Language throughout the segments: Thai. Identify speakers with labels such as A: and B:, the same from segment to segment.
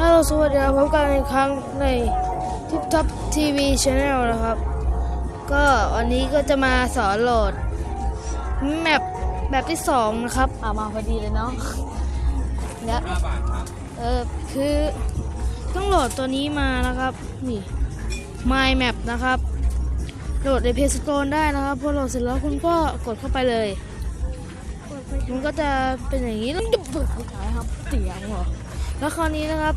A: ฮัลโหลสวัสดีครับพบกันอีกครั้งในทิปท็อปทีวีช n แนลนะครับ ก็วันนี้ก็จะมาสอนโหลดแมปแบบที่สองนะครับเอามาพอดีเลยเนาะเนี่ยเออคือต้องโหลดตัวนี้มานะครับ นี่ My Map นะครับ โหลดใน Play Store ได้นะครับ พอโหลดเสร็จแล้วคุณก็กดเข้าไปเลย มันก็จะเป็นอย่างนี้แล้วจะเปิดไฟฉายครับเสียงหรอแล้วคราวนี้นะครับ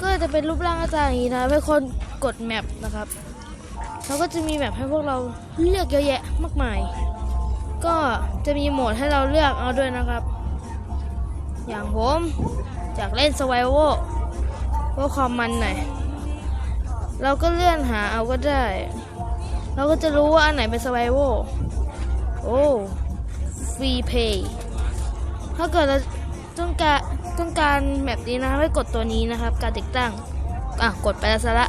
A: ก็จะเป็นรูปร่างหน้าตาอย่างนี้นะให้คนกดแมปนะครับแล้วก็จะมีแมปให้พวกเราเลือกเยอะแยะมากมาย ก็จะมีโหมดให้เราเลือกเอาด้วยนะครับ อย่างผมจากเล่นสวายโวเพื่อความมันหน่อยเราก็เลื่อนหาเอาก็ได้ เราก็จะรู้ว่าอันไหนเป็นสวายโวโอ้ รีเพย์ถ้าเกิดเราต้องการต้องการแบบนี้นะครับให้กดตัวนี้นะครับ การติดตั้งอะกดไปแล้วซะละ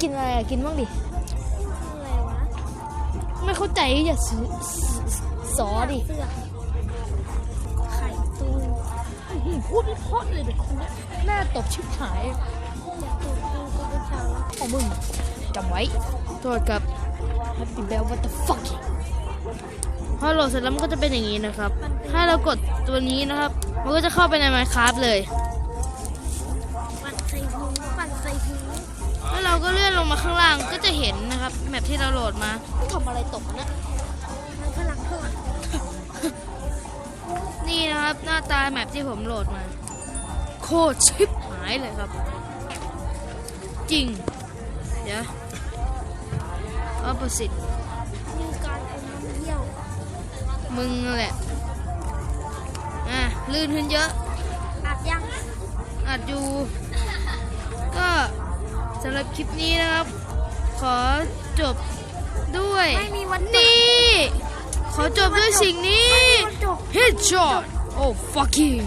A: กินอะไรอะกินบ้างดิ
B: อะไรวะ
A: ไม่เข้าใจอย่าซื้อสอดิ
B: เสื้อไข่ตู
A: อื้อหือพูดไม่เพราะเลยเด็กคนเนี้ยหน้าตบชิบหาย
B: อยากตูตูตูเป็นชาวแล้ว
A: ของมึงจำไว้โทษครับ Happy Bell what the fuck พอโหลดเสร็จแล้วมันก็จะเป็นอย่างนี้นะครับ ถ้าเรากดตัวนี้นะครับ มันก็จะเข้าไปใน Minecraft เลย
B: ปั่นใส่หูปั่นใส่หู
A: แล้วเราก็เลื่อนลงมาข้างล่างก็จะเห็นนะครับแมปที่เราโหลดมาทำอะไรตกนะ
B: มันพลังเท่าไหร่
A: นี่นะครับหน้าตาแมปที่ผมโหลดมา โคตรชิบหายเลยครับ จริง เดี๋ยว opposite
B: มี
A: มึงนั่นแหละอะลื่นขึ้นเยอะ
B: อัดยัง
A: อัดอยู่ ก็สำหรับคลิปนี้นะครับ ขอจบด้วย
B: ไม่มีวันจบ
A: นี่ ขอจบด้วยสิ่งนี้
B: ไม่มีวันจบ
A: Headshot! Oh fucking!